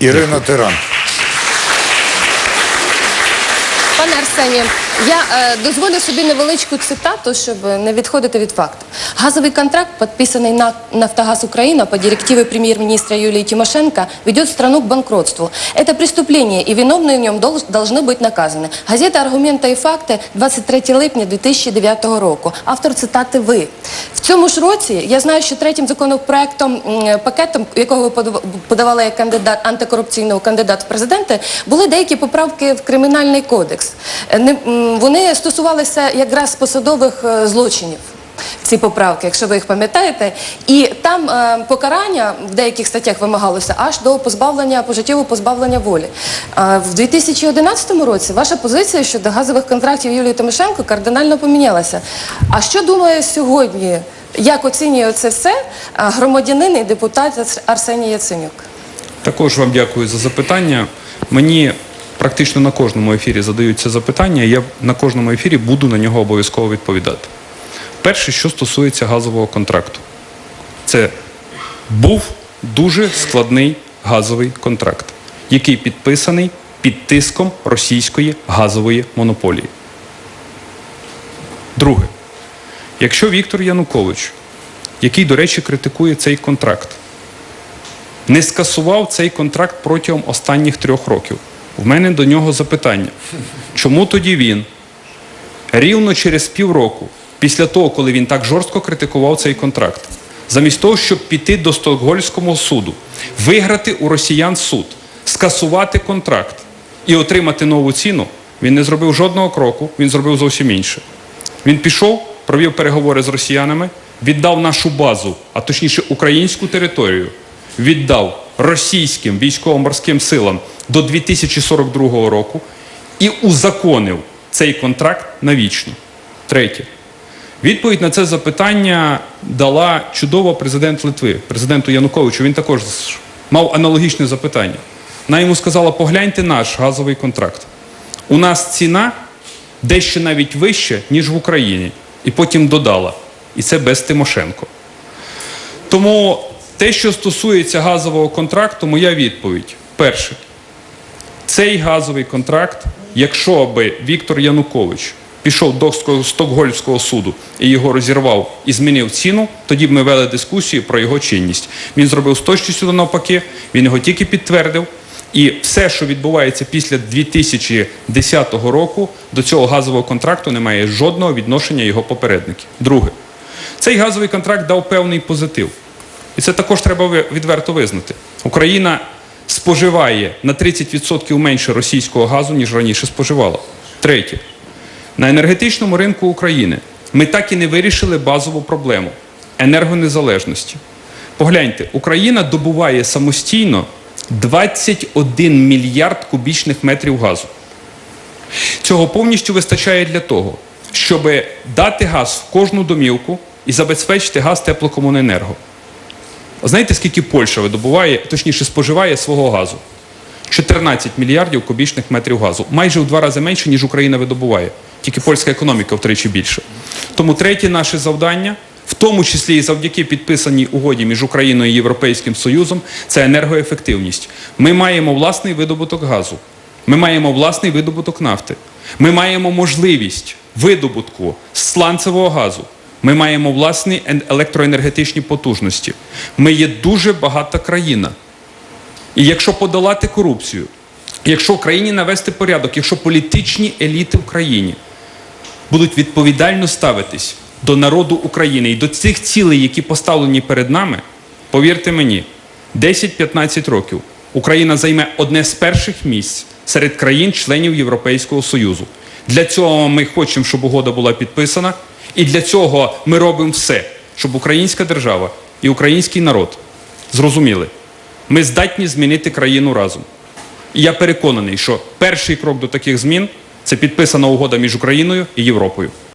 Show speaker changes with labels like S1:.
S1: Ірина Тиран.
S2: Пане Арсені, я е, дозволю собі невеличку цитату, щоб не відходити від факту. Газовый контракт, подписанный на «Нафтогаз Украина» по директиве премьер-министра Юлии Тимошенко, ведет страну к банкротству. Это преступление, и виновные в нем дол- должны быть наказаны. Газета «Аргументи і факти» 23 липня 2009 року. Автор цитати ви. В цьому ж році, я знаю, що третім законопроектом, м, пакетом, якого ви подав- подавали як кандидат, антикорупційного кандидата в президенти, були деякі поправки в Кримінальний кодекс. Е, не- м, вони стосувалися якраз посадових е, злочинів. Ці поправки, якщо ви їх пам'ятаєте, і там е, покарання в деяких статтях вимагалося аж до позбавлення пожиттєвого позбавлення волі. А в 2011 році ваша позиція щодо газових контрактів Юлії Тимошенко кардинально помінялася. А що думає сьогодні? Як оцінює це все громадянин і депутат Арсеній Яценюк?
S3: Також вам дякую за запитання. Мені практично на кожному ефірі задають це запитання, я на кожному ефірі буду на нього обов'язково відповідати. Перше, що стосується газового контракту, це був дуже складний газовий контракт, який підписаний під тиском російської газової монополії. Друге, якщо Віктор Янукович, який, до речі, критикує цей контракт, не скасував цей контракт протягом останніх трьох років. В мене до нього запитання. Чому тоді він рівно через півроку, після того, коли він так жорстко критикував цей контракт, замість того, щоб піти до Стокгольмського суду, виграти у росіян суд, скасувати контракт і отримати нову ціну, він не зробив жодного кроку, він зробив зовсім інше. Він пішов, провів переговори з росіянами, віддав нашу базу, а точніше українську територію, віддав російським військово-морським силам до 2042 року і узаконив цей контракт навічно. Третє. Відповідь на це запитання дала чудово президент Литви, президенту Януковичу. Він також мав аналогічне запитання. Вона йому сказала: погляньте наш газовий контракт. У нас ціна дещо навіть вище, ніж в Україні. І потім додала. І це без Тимошенко. Тому те, що стосується газового контракту, моя відповідь. Перше, цей газовий контракт, якщо би Віктор Янукович пішов до Ст- Стокгольмського суду і його розірвав і змінив ціну, тоді б ми вели дискусію про його чинність. Він зробив з точністю до навпаки, він його тільки підтвердив. І все, що відбувається після 2010 року, до цього газового контракту не має жодного відношення його попередників. Друге, цей газовий контракт дав певний позитив. І це також треба відверто визнати. Україна споживає на 30% менше російського газу, ніж раніше споживала. Третє. На енергетичному ринку України ми так і не вирішили базову проблему енергонезалежності. Погляньте, Україна добуває самостійно 21 мільярд кубічних метрів газу. Цього повністю вистачає для того, щоб дати газ в кожну домівку і забезпечити газ теплокомуненерго. Знаєте, скільки Польща видобуває, точніше споживає свого газу? 14 мільярдів кубічних метрів газу. Майже в два рази менше, ніж Україна видобуває. Тільки польська економіка втричі більше. Тому третє наше завдання, в тому числі і завдяки підписаній угоді між Україною і Європейським Союзом, це енергоефективність. Ми маємо власний видобуток газу. Ми маємо власний видобуток нафти. Ми маємо можливість видобутку сланцевого газу. Ми маємо власні ен- електроенергетичні потужності. Ми є дуже багата країна. І якщо подолати корупцію, якщо в країні навести порядок, якщо політичні еліти в країні будуть відповідально ставитись до народу України і до цих цілей, які поставлені перед нами, повірте мені, 10-15 років Україна займе одне з перших місць серед країн-членів Європейського Союзу. Для цього ми хочемо, щоб угода була підписана, і для цього ми робимо все, щоб українська держава і український народ зрозуміли, ми здатні змінити країну разом. І я переконаний, що перший крок до таких змін це підписана угода між Україною і Європою.